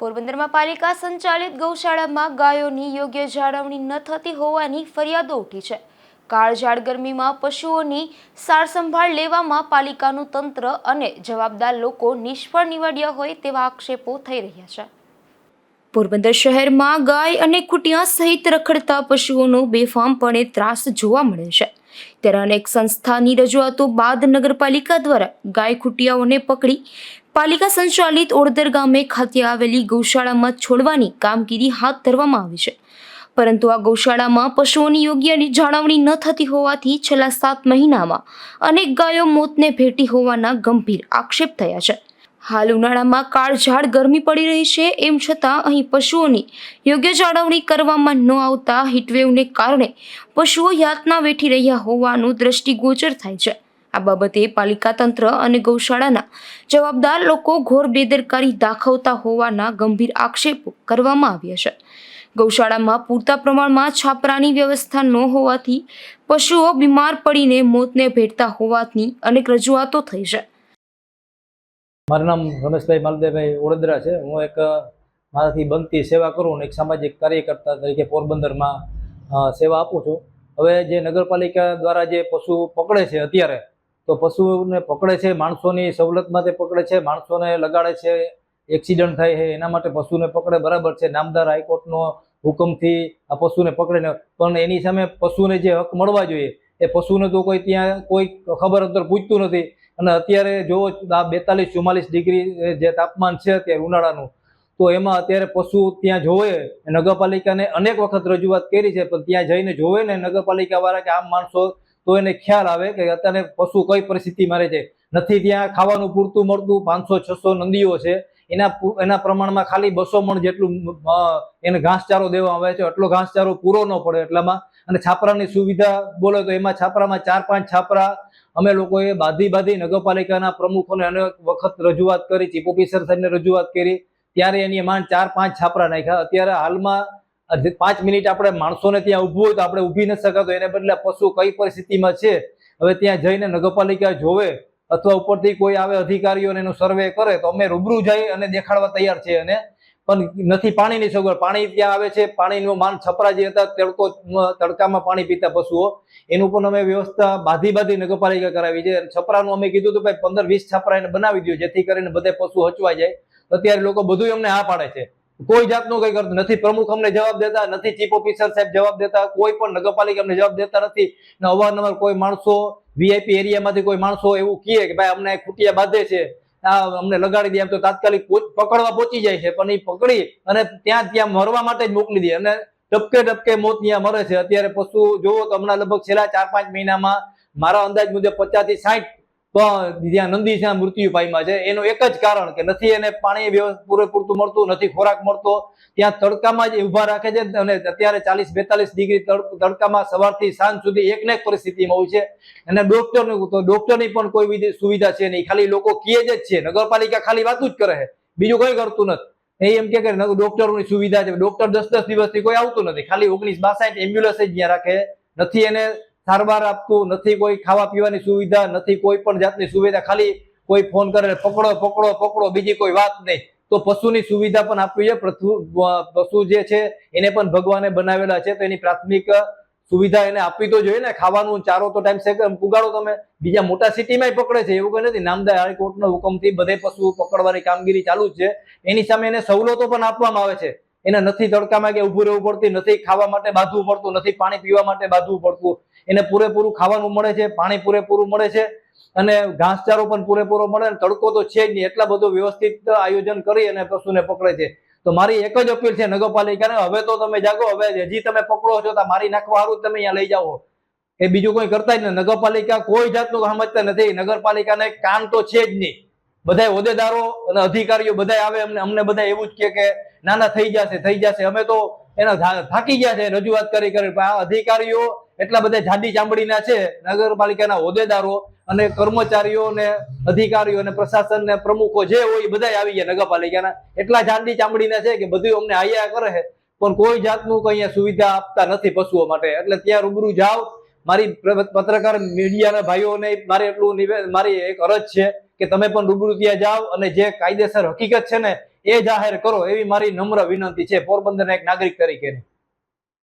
પોરબંદરમાં પાલિકા સંચાલિત ગૌશાળામાં ગાયોની યોગ્ય જાળવણી ન થતી હોવાની ફરિયાદો ઉઠી છે. કાળઝાળ ગરમીમાં પશુઓની સારસંભાળ લેવામાં પાલિકાનું તંત્ર અને જવાબદાર લોકો નિષ્ફળ નીવડ્યા હોય તેવા આક્ષેપો થઈ રહ્યા છે. પોરબંદર શહેરમાં ગાય અને કુટિયા સહિત રખડતા પશુઓનો બેફામપણે ત્રાસ જોવા મળે છે. ત્યારે અનેક સંસ્થાની રજૂઆતો બાદ નગરપાલિકા દ્વારા ગાય ખૂટિયાઓને પકડી પાલિકા સંચાલિત ઓડદર ગામે ખાતે આવેલી ગૌશાળામાં છોડવાની કામગીરી હાથ ધરવામાં આવી છે. પરંતુ આ ગૌશાળામાં પશુઓની યોગ્ય જાળવણી ન થતી હોવાથી છેલ્લા સાત મહિનામાં અનેક ગાયો મોતને ભેટી હોવાના ગંભીર આક્ષેપ થયા છે. હાલ ઉનાળામાં કાળઝાળ ગરમી પડી રહી છે, એમ છતાં અહીં પશુઓની યોગ્ય જાળવણી કરવામાં ન આવતા હીટવેવને કારણે પશુઓ યાતના વેઠી રહ્યા હોવાનું દ્રષ્ટિગોચર થાય છે. આ બાબતે પાલિકા તંત્ર અને ગૌશાળાના જવાબદાર લોકો ઘોર બેદરકારી દાખવતા હોવાના ગંભીર આક્ષેપો કરવામાં આવ્યા છે. ગૌશાળામાં પૂરતા પ્રમાણમાં છાપરાની વ્યવસ્થા ન હોવાથી પશુઓ બીમાર પડીને મોતને ભેટતા હોવાની અનેક રજૂઆતો થઈ છે. મારું નામ રમેશભાઈ માલદેવભાઈ વડોદરા છે. હું એક મારાથી બનતી સેવા કરું અને એક સામાજિક કાર્યકર્તા તરીકે પોરબંદરમાં સેવા આપું છું. હવે જે નગરપાલિકા દ્વારા જે પશુ પકડે છે અત્યારે તો પશુને પકડે છે, માણસોની સવલત માટે પકડે છે, માણસોને લગાડે છે, એક્સિડન્ટ થાય છે, એના માટે પશુને પકડે, બરાબર છે, નામદાર હાઈકોર્ટનો હુકમથી આ પશુને પકડીને પણ એની સામે પશુને જે હક મળવા જોઈએ, એ પશુને તો કોઈ ત્યાં કોઈ ખબર અંતર પૂછતું નથી. અને અત્યારે જો આ બેતાલીસ, ચુમ્માલીસ ડિગ્રી જે તાપમાન છે અત્યારે ઉનાળાનું, તો એમાં અત્યારે પશુ ત્યાં જોવે, નગરપાલિકાને અનેક વખત રજૂઆત કરી છે, પણ ત્યાં જઈને જોવે ને નગરપાલિકા વાળા કે આમ માણસો તો એને ખ્યાલ આવે કે અત્યારે પશુ કઈ પરિસ્થિતિમાં રહે છે? નથી ત્યાં ખાવાનું પૂરતું મળતું, પાંચસો, છસો નંદીઓ છે. એના એના પ્રમાણમાં ખાલી બસો મણ જેટલું એને ઘાસચારો દેવામાં આવે છે. એટલો ઘાસચારો પૂરો ન પડે એટલામાં. અને છાપરાની સુવિધા બોલે તો એમાં છાપરામાં ચાર પાંચ છાપરા અમે લોકોએ બાંધી બાંધી નગરપાલિકાના પ્રમુખોને અનેક વખત રજૂઆત કરી, ચીફ ઓફિસર સાહેબને રજૂઆત કરી. ત્યારે એની માંડ ચાર પાંચ છાપરા નાખ્યા. અત્યારે હાલમાં પાંચ મિનિટ આપણે માણસોને ત્યાં ઊભું હોય તો આપણે ઊભી ન શકાતો, એને બદલે પશુ કઈ પરિસ્થિતિમાં છે, હવે ત્યાં જઈને નગરપાલિકા જોવે અથવા ઉપરથી કોઈ આવે અધિકારીઓને એનું સર્વે કરે, તો અમે રૂબરૂ જઈ અને દેખાડવા તૈયાર છે અને પણ નથી પાણીની સગવડ, પાણી ત્યાં આવે છે, પાણીનું માન છપરા જે હતા, તડકો, તડકામાં પાણી પીતા પશુઓ, એનું પણ અમે વ્યવસ્થા બાધી બાધી નગરપાલિકા કરાવી છે. છપરાનું અમે કીધું હતું, ભાઈ, પંદર વીસ છપરા એને બનાવી દો જેથી કરીને બધે પશુ હચવાઈ જાય. અત્યારે લોકો બધું અમને હા પાડે છે. કોઈ જાતનું કઈ કરતું નથી. પ્રમુખ અમને જવાબ દેતા નથી ચીફ ઓફિસર સાહેબ જવાબ દેતા, કોઈ પણ નગરપાલિકા અમને જવાબ દેતા નથી. ને અવારનવાર કોઈ માણસો વીઆઈપી એરિયામાંથી કોઈ માણસો એવું કહે કે ભાઈ અમને ખૂટિયા બાંધે છે. આ અમને લગાડી દે એમ તો તાત્કાલિક પકડવા પહોંચી જાય છે. પણ એ પકડી અને ત્યાં ત્યાં મરવા માટે જ મોકલી દે. અને ટપકે ટપકે મોત ત્યાં મરે છે. અત્યારે પશુ જોવો તો હમણાં લગભગ છેલ્લા ચાર પાંચ મહિનામાં મારા અંદાજ મુજબ પચાસથી સાઠ જ્યાં નંદી ત્યાં મૃત્યુ પામ્યા છે. એનું એક જ કારણ કે નથી એને પાણી પૂરેપૂરતું મળતું, નથી ખોરાક મળતો. ત્યાં તડકામાં જ ઊભા રાખે છે અને અત્યારે ચાલીસ બેતાલીસ ડિગ્રી તડકામાં સવારથી સાંજ સુધી એક ને એક પરિસ્થિતિમાં હોય છે. અને ડોક્ટરનું ડોક્ટરની પણ કોઈ વિધિ, સુવિધા છે નહીં. ખાલી લોકો કહે જ છે. નગરપાલિકા ખાલી વાતું જ કરે છે. બીજું કંઈ કરતું નથી. એ એમ કે ડોક્ટરોની સુવિધા છે. ડોક્ટર દસ દસ દિવસથી કોઈ આવતું નથી. ખાલી ઓગણીસ બાસઠ એમ્બ્યુલન્સ જ ત્યાં રાખે નથી એને સારવાર આપતું નથી, કોઈ ખાવા પીવાની સુવિધા નથી, કોઈ પણ જાતની સુવિધા ખાલી કોઈ ફોન કરે, પકડો પકડો પકડો, બીજી કોઈ વાત નહીં. તો પશુની સુવિધા પણ આપવી છે પશુ જે છે, એને પણ ભગવાને બનાવેલા છે, તો એની પ્રાથમિક સુવિધા એને આપવી તો જોઈએ ને. ખાવાનું, ચારો તો ટાઈમ સે પુગાડો તમે. બીજા મોટા સિટીમાં પકડે છે, એવું કઈ નથી. નામદાર હાઈકોર્ટના હુકમથી બધે પશુ પકડવાની કામગીરી ચાલુ છે. એની સામે એને સવલતો પણ આપવામાં આવે છે. એને નથી તડકામાં કે ઉભું રહેવું પડતું, નથી ખાવા માટે બાંધવું પડતું, નથી પાણી પીવા માટે બાંધવું પડતું. એને પૂરેપૂરું ખાવાનું મળે છે, પાણી પૂરેપૂરું મળે છે અને ઘાસચારો પણ પૂરેપૂરો મળે અને તડકો તો છે જ નહીં, એટલા બધું વ્યવસ્થિત આયોજન કરી અને પશુને પકડે છે. તો મારી એક જ અપીલ છે નગરપાલિકાને, હવે તો તમે જાગો, હવે હજી તમે પકડો છો તો મારી નાખવા સારું તમે અહીંયા લઈ જાઓ. એ બીજું કોઈ કરતા જ નહીં, નગરપાલિકા કોઈ જાતનું સમજતા નથી, નગરપાલિકાને કામ તો છે જ નહીં. બધા હોદ્દેદારો અને અધિકારીઓ બધા આવે અમને અમને બધા એવું જ કે ના ના થઈ જશે થઈ જશે અમે તો એના થાકી ગયા છે રજૂઆત કરી કરી. આ અધિકારીઓ એટલા બધા જાડી ચામડીના છે, નગરપાલિકાના હોદ્દેદારો અને કર્મચારીઓ ને અધિકારીઓ ને પ્રશાસન ને પ્રમુખો જે હોય એ બધા આવી ગયા નગરપાલિકાના. એટલા જાડી ચામડીના છે કે બધું અમને આયા કરે છે. પણ કોઈ જાતનું કઈ સુવિધા આપતા નથી પશુઓ માટે. એટલે ત્યાં રૂબરૂ જાઓ. મારી પત્રકાર મીડિયાના ભાઈઓને મારે એટલું મારી એક અરજ છે કે તમે પણ રૂબરૂ ત્યાં જાઓ અને જે કાયદેસર હકીકત છે ને એ જાહેર કરો એવી મારી નમ્ર વિનંતી છે પોરબંદરના એક નાગરિક તરીકેની.